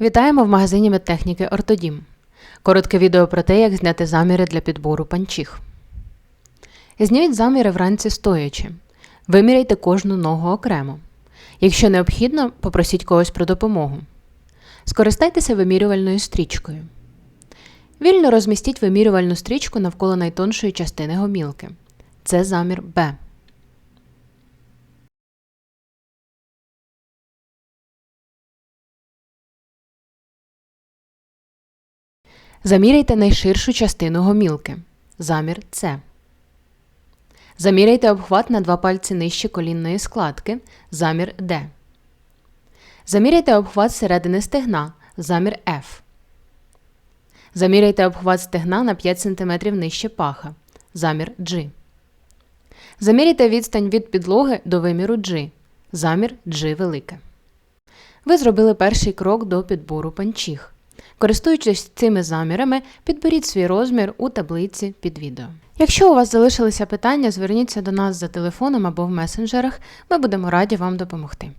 Вітаємо в магазині медтехніки Ортодім. Коротке відео про те, як зняти заміри для підбору панчіх. Зніміть заміри вранці стоячи. Виміряйте кожну ногу окремо. Якщо необхідно, попросіть когось про допомогу. Скористайтеся вимірювальною стрічкою. Вільно розмістіть вимірювальну стрічку навколо найтоншої частини гомілки. Це замір Б. Заміряйте найширшу частину гомілки. Замір С. Заміряйте обхват на два пальці нижче колінної складки. Замір Д. Заміряйте обхват середини стегна. Замір F. Заміряйте обхват стегна на 5 см нижче паха. Замір G. Заміряйте відстань від підлоги до виміру G. Замір G велике. Ви зробили перший крок до підбору панчіх. Користуючись цими замірами, підберіть свій розмір у таблиці під відео. Якщо у вас залишилися питання, зверніться до нас за телефоном або в месенджерах. Ми будемо раді вам допомогти.